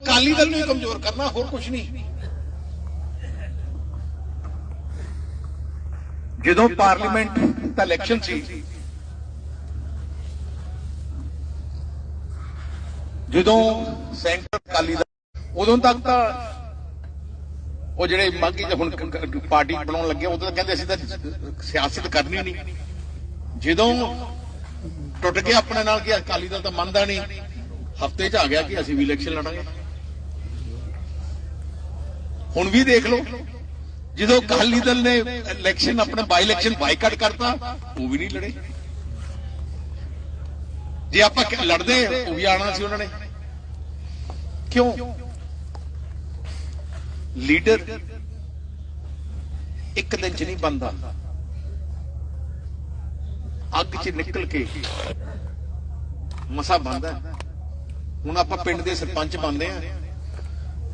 ਅਕਾਲੀ ਦਲ ਨੂੰ ਕਮਜ਼ੋਰ ਕਰਨਾ, ਹੋਰ ਕੁਝ ਨਹੀਂ। ਜਦੋਂ ਪਾਰਲੀਮੈਂਟ ਦਾ ਇਲੈਕਸ਼ਨ ਸੀ, ਜਦੋਂ ਸੈਂਟਰ ਅਕਾਲੀ ਦਲ, ਉਦੋਂ ਤੱਕ ਤਾਂ ਉਹ ਜਿਹੜੇ ਮਾਗੀ ਹੁਣ ਪਾਰਟੀ ਬਣਾਉਣ ਲੱਗੇ, ਉਦੋਂ ਤਾਂ ਕਹਿੰਦੇ ਅਸੀਂ ਤਾਂ ਸਿਆਸਤ ਕਰਨੀ ਨਹੀਂ। ਜਦੋਂ ਟੁੱਟ ਗਿਆ ਆਪਣੇ ਨਾਲ ਕਿ ਅਕਾਲੀ ਦਲ ਤਾਂ ਮੰਨਦਾ ਨਹੀਂ, ਹਫ਼ਤੇ 'ਚ ਆ ਗਿਆ ਕਿ ਅਸੀਂ ਵੀ ਇਲੈਕਸ਼ਨ ਲੜਾਂਗੇ। ਹੁਣ ਵੀ ਦੇਖ ਲਓ। ਜਦੋਂ ਅਕਾਲੀ ਦਲ ਨੇ ਇਲੈਕਸ਼ਨ ਆਪਣੇ ਬਾਈ ਇਲੈਕਸ਼ਨ ਬਾਈਕਾਟ ਕਰਤਾ, ਉਹ ਵੀ ਨਹੀਂ ਲੜੇ। ਜੇ ਆਪਾਂ ਲੜਦੇ ਉਹ ਵੀ ਆਣਾ ਸੀ ਉਹਨਾਂ ਨੇ। ਕਿਉਂ? ਲੀਡਰ ਇੱਕ ਦਿਨ ਚ ਨਹੀਂ ਬੰਦਾ ਅੱਗ 'ਚ ਨਿਕਲ ਕੇ ਮਸਾ ਬੰਦਾ ਹੁਣ ਆਪਾਂ ਪਿੰਡ ਦੇ ਸਰਪੰਚ ਬੰਦੇ ਆ।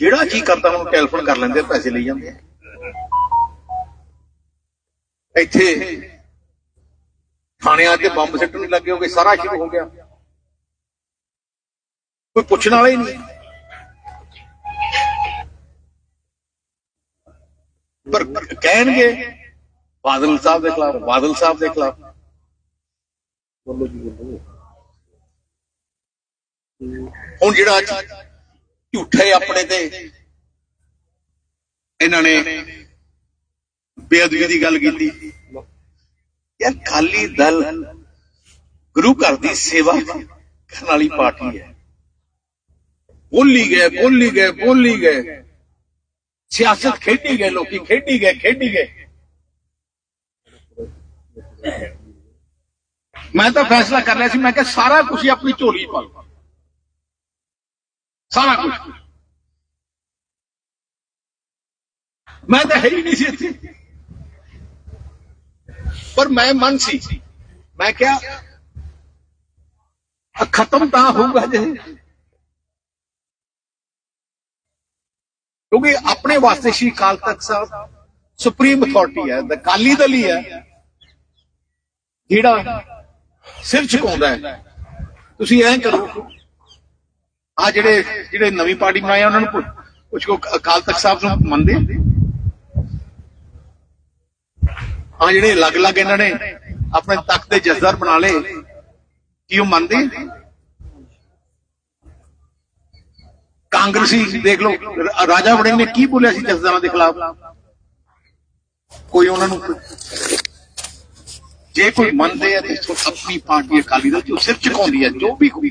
ਜਿਹੜਾ ਕੀ ਕਰਦਾ ਉਹਨੂੰ ਟੈਲੀਫੋਨ ਕਰ ਲੈਂਦੇ ਪੈਸੇ ਲਈ ਜਾਂਦੇ ਆ। ਇੱਥੇ ਥਾਣਿਆਂ ਤੇ ਬੰਬ ਸਿੱਟਣ ਲੱਗੇ ਹੋਗੇ ਸਾਰਾ ਸ਼ੁਰੂ ਹੋ ਗਿਆ। ਕੋਈ ਪੁੱਛਣ ਵਾਲਾ ਹੀ ਨਹੀਂ। ਪਰ ਕਹਿਣਗੇ ਬਾਦਲ ਸਾਹਿਬ ਦੇ ਖਿਲਾਫ ਬਾਦਲ ਸਾਹਿਬ ਦੇ ਖਿਲਾਫ। ਬੋਲੋ ਜੀ ਬੋਲੋ। ਹੁਣ ਜਿਹੜਾ ਅੱਜ ਝੂਠੇ ਆਪਣੇ ਤੇ। ਇਹਨਾਂ ਨੇ ਬੇਅਦਬੀ ਦੀ ਗੱਲ ਕੀਤੀ। ਯਾਰ ਖਾਲੀ ਦਲ ਗੁਰੂ ਘਰ ਦੀ ਸੇਵਾ ਕਰਨ ਵਾਲੀ ਪਾਰਟੀ ਹੈ। ਬੋਲੀ ਗਏ ਬੋਲੀ ਗਏ ਬੋਲੀ ਗਏ। ਸਿਆਸਤ ਖੇਡੀ ਗਏ, ਲੋਕੀ ਖੇਡੀ ਗਏ ਖੇਡੀ ਗਏ। ਮੈਂ ਤਾਂ ਫੈਸਲਾ ਕਰ ਲਿਆ ਸੀ, ਮੈਂ ਕਿਹਾ ਸਾਰਾ ਕੁਝ ਹੀ ਆਪਣੀ ਝੋਲੀ ਪਾ ਲਓ। ਸਾਰਾ ਕੁਝ ਮੈਂ ਤਾਂ ਹੈ ਹੀ ਨਹੀਂ ਸੀ ਇੱਥੇ। ਪਰ ਮੈਂ ਮਨ ਸੀ। ਮੈਂ ਕਿਹਾ ਖਤਮ ਤਾਂ ਹੋਊਗਾ ਜੇ। ਕਿਉਂਕਿ ਆਪਣੇ ਵਾਸਤੇ ਸ਼੍ਰੀ ਅਕਾਲ ਤਖਤ ਸਾਹਿਬ ਸੁਪਰੀਮ ਅਥਾਰਟੀ ਹੈ ਦਾ ਕਾਲੀ ਦਲ ਹੀ ਹੈ। ਜਿਹੜਾ ਸਿਰ ਝੁਕਾਉਂਦਾ ਹੈ। ਤੁਸੀਂ ਐਂ ਕਰੋ। ਆ ਜਿਹੜੇ ਜਿਹੜੇ ਨਵੀਂ ਪਾਰਟੀ ਬਣਾਏ ਉਹਨਾਂ ਨੂੰ ਪੁੱਛ- ਪੁੱਛ ਕੋ ਅਕਾਲ ਤਖਤ ਸਾਹਿਬ ਨੂੰ ਮੰਨਦੇ ਆ? ਜਿਹੜੇ ਅਲੱਗ-ਅਲੱਗ ਇਹਨਾਂ ਨੇ ਆਪਣੇ ਤਖਤ ਦੇ ਜੱਜ਼ਰ ਬਣਾ ਲਏ, ਕੀ ਉਹ ਮੰਨਦੇ ਕਾਂਗਰਸੀ ਦੇਖ ਲਓ ਰਾਜਾ ਵੜਿੰਗ ਨੇ ਕੀ ਬੋਲਿਆ ਸੀ ਜੱਜ਼ਰਾਂ ਦੇ ਖਿਲਾਫ? ਕੋਈ ਉਹਨਾਂ ਨੂੰ ਜੇ ਕੋਈ ਮੰਨਦੇ ਆ ਤੇ ਸੋ ਆਪਣੀ ਪਾਰਟੀ ਅਕਾਲੀ ਦਲ ਜੋ ਸਿਰ ਝੁਕਾਉਂਦੀ ਹੈ ਜੋ ਵੀ ਕੋਈ।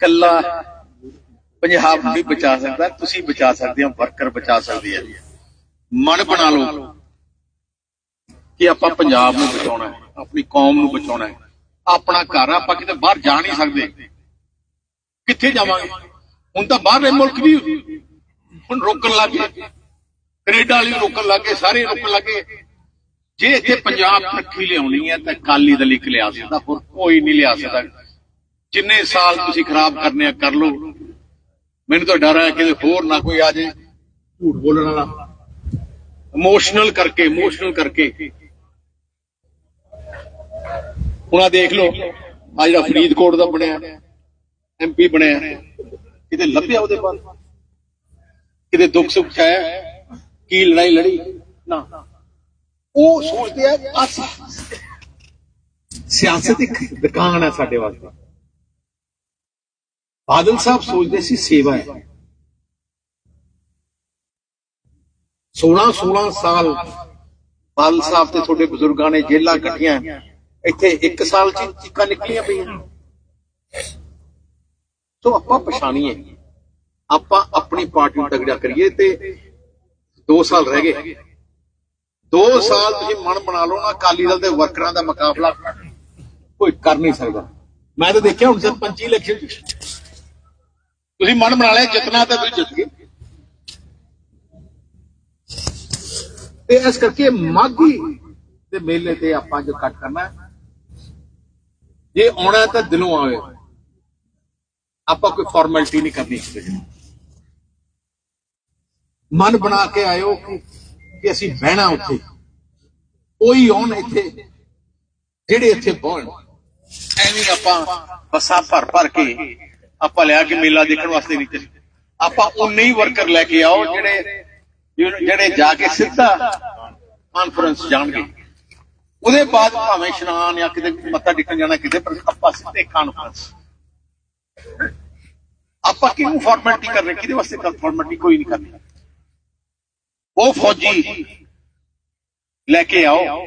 ਕੱਲਾ ਪੰਜਾਬ ਨਹੀਂ ਬਚਾ ਸਕਦਾ, ਤੁਸੀਂ ਬਚਾ ਸਕਦੇ ਹੋ ਵਰਕਰ ਬਚਾ ਸਕਦੇ ਆ। ਮਨ ਬਣਾ ਲਓ ਕਿ ਆਪਾਂ ਪੰਜਾਬ ਨੂੰ ਬਚਾਉਣਾ ਹੈ, ਆਪਣੀ ਕੌਮ ਨੂੰ ਬਚਾਉਣਾ ਹੈ। ਆਪਣਾ ਘਰ ਆਪਾਂ ਕਿਤੇ ਬਾਹਰ ਜਾ ਨਹੀਂ ਸਕਦੇ। ਕਿੱਥੇ ਜਾਵਾਂਗੇ? ਹੁਣ ਤਾਂ ਬਾਹਰਲੇ ਮੁਲਕ ਵੀ ਹੁਣ ਰੋਕਣ ਲੱਗ ਗਏ। ਕੈਨੇਡਾ ਵਾਲੇ ਰੋਕਣ ਲੱਗ ਗਏ, ਸਾਰੇ ਰੋਕਣ ਲੱਗ ਗਏ। ਜੇ ਇੱਥੇ ਪੰਜਾਬ ਤਰੱਕੀ ਲਿਆਉਣੀ ਹੈ, ਤਾਂ ਕਾਲੀ ਦਲ ਇੱਕ ਲਿਆ ਸਕਦਾ, ਹੋਰ ਕੋਈ ਨਹੀਂ ਲਿਆ ਸਕਦਾ। ਜਿੰਨੇ ਸਾਲ ਤੁਸੀਂ ਖਰਾਬ ਕਰਨੇ ਆ, ਕਰ ਲਓ। ਮੈਨੂੰ ਤਾਂ ਡਰ ਹੈ ਕਿ ਹੋਰ ਨਾ ਕੋਈ ਆ ਜਾਏ ਝੂਠ ਬੋਲਣ ਵਾਲਾ। ਇਮੋਸ਼ਨਲ ਕਰਕੇ ਇਮੋਸ਼ਨਲ ਕਰਕੇ। ਹੁਣ ਦੇਖ ਲਓ ਆ ਜਿਹੜਾ ਫਰੀਦਕੋਟ ਦਾ ਬਣਿਆ ਐਮਪੀ ਬਣਿਆ, ਕਿਤੇ ਲੱਭਿਆ ਉਹਦੇ ਬਾਅਦ ਕਿਤੇ ਦੁੱਖ ਸੁੱਖ ਛਾਇਆ ਕੀ ਲੜਾਈ ਲੜੀ? ਨਾ। ਉਹ ਸੋਚਦੇ ਆ ਆ ਸਿਆਸਤ ਇੱਕ ਦੁਕਾਨ ਹੈ ਸਾਡੇ ਵਾਸਤੇ। ਬਾਦਲ ਸਾਹਿਬ ਸੋਚਦੇ ਸੀ ਸੇਵਾ ਹੈ। 16 16 ਸਾਲ ਬਾਦਲ ਸਾਹਿਬ ਤੇ ਤੁਹਾਡੇ ਬਜ਼ੁਰਗਾਂ ਨੇ ਜੇਲਾਂ ਕੱਟੀਆਂ। ਇੱਥੇ 1 ਸਾਲ ਚ ਚੀਕਾਂ ਨਿਕਲੀਆਂ ਪਈਆਂ। ਸੋ ਆਪਾਂ ਪਛਾਣੀਏ। ਆਪਾਂ ਆਪਣੀ ਪਾਰਟੀ ਨੂੰ ਤਗੜਾ ਕਰੀਏ ਤੇ 2 ਸਾਲ ਰਹਿ ਗਏ। 2 ਸਾਲ ਤੁਸੀਂ ਮਨ ਬਣਾ ਲਓ ਨਾ, ਅਕਾਲੀ ਦਲ ਦੇ ਵਰਕਰਾਂ ਦਾ ਮੁਕਾਬਲਾ। ਕੋਈ ਕਰ ਨਹੀਂ ਸਕਦਾ। ਮੈਂ ਤਾਂ ਦੇਖਿਆ ਹੁਣ ਸਰਪੰਚੀ ਇਲੈਕਸ਼ਨ ਚ ਤੁਸੀਂ ਮਨ ਬਣਾ ਲਿਆ ਜਿੱਤਣਾ ਤਾਂ ਵੀ ਜਿੱਤ ਗਏ। ਤੇ ਇਸ ਕਰਕੇ ਮਾਘੀ ਦੇ ਮੇਲੇ ਤੇ ਆਪਾਂ ਜੋ ਕੱਟ ਕਰਨਾ ਜੇ ਆਉਣਾ ਤਾਂ ਦਿਲੋਂ ਆਵੇ। ਆਪਾਂ ਕੋਈ ਫਾਰਮੈਲਿਟੀ ਨਹੀਂ ਕਰਨੀ ਕਿਸੇ ਮਨ ਬਣਾ ਕੇ ਆਇਓ ਕਿ ਅਸੀਂ ਬਹਿਣਾ ਉੱਥੇ। ਕੋਈ ਆਉਣ ਇੱਥੇ, ਜਿਹੜੇ ਇੱਥੇ ਬਹਿਣ ਐਵੇਂ ਆਪਾਂ ਬੱਸਾਂ ਭਰ ਭਰ ਕੇ ਆਪਾਂ ਲਿਆ ਕੇ ਮੇਲਾ ਦੇਖਣ ਵਾਸਤੇ ਨਹੀਂ ਚੱਲੇ। ਆਪਾਂ ਉਨੇ ਹੀ ਵਰਕਰ ਲੈ ਕੇ ਆਓ ਜਿਹੜੇ ਜਿਹੜੇ ਜਾ ਕੇ ਸਿੱਧਾ ਕਾਨਫਰੰਸ ਜਾਣਗੇ। ਉਹਦੇ ਬਾਅਦ ਭਾਵੇਂ ਇਸ਼ਨਾਨ ਜਾਂ ਕਿਤੇ ਮੱਥਾ ਟੇਕਣ ਜਾਣਾ, ਕਿਤੇ ਪਰ ਆਪਾਂ ਸਿੱਧੇ ਕਾਨਫਰੰਸ ਆਪਾਂ ਕਿਹਨੂੰ ਫਾਰਮੈਲਿਟੀ ਕਰ ਰਹੇ ਕਿਹਦੇ ਵਾਸਤੇ ਕਰ ਫਾਰਮੈਲਿਟੀ ਕੋਈ ਨਹੀਂ ਕਰਨੀ। ਉਹ ਫੌਜੀ ਲੈ ਕੇ ਆਓ,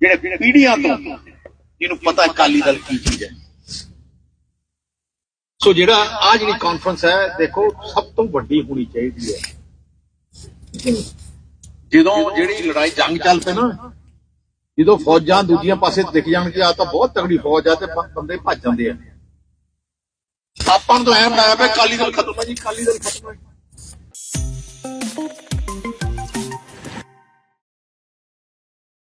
ਜਿਹੜੇ ਪੀੜ੍ਹੀਆਂ ਤੋਂ, ਜਿਹਨੂੰ ਪਤਾ ਹੈ ਅਕਾਲੀ ਦਲ ਕੀ ਚੀਜ਼ ਹੈ। ਸੋ ਜਿਹੜਾ ਆ ਜਿਹੜੀ ਕਾਨਫਰੰਸ ਹੈ, ਦੇਖੋ, ਸਭ ਤੋਂ ਵੱਡੀ ਹੋਣੀ ਚਾਹੀਦੀ ਹੈ। ਜਦੋਂ ਜਿਹੜੀ ਲੜਾਈ ਜੰਗ ਚੱਲ ਪਏ ਨਾ, ਜਦੋਂ ਫੌਜਾਂ ਦੂਜੀਆਂ ਪਾਸੇ ਦਿਖ ਜਾਣ ਕਿ ਆ ਤਾਂ ਬਹੁਤ ਤਗੜੀ ਫੌਜ ਆ ਤੇ ਬੰਦੇ ਭੱਜ ਜਾਂਦੇ ਆ। ਆਪਾਂ ਨੂੰ ਤਾਂ ਐ ਬਣਾਇਆ ਪਿਆ ਕਾਲੀ ਦਲ ਖਤਮ ਹੈ ਜੀ ਕਾਲੀ ਦਲ ਖਤਮ ਹੈ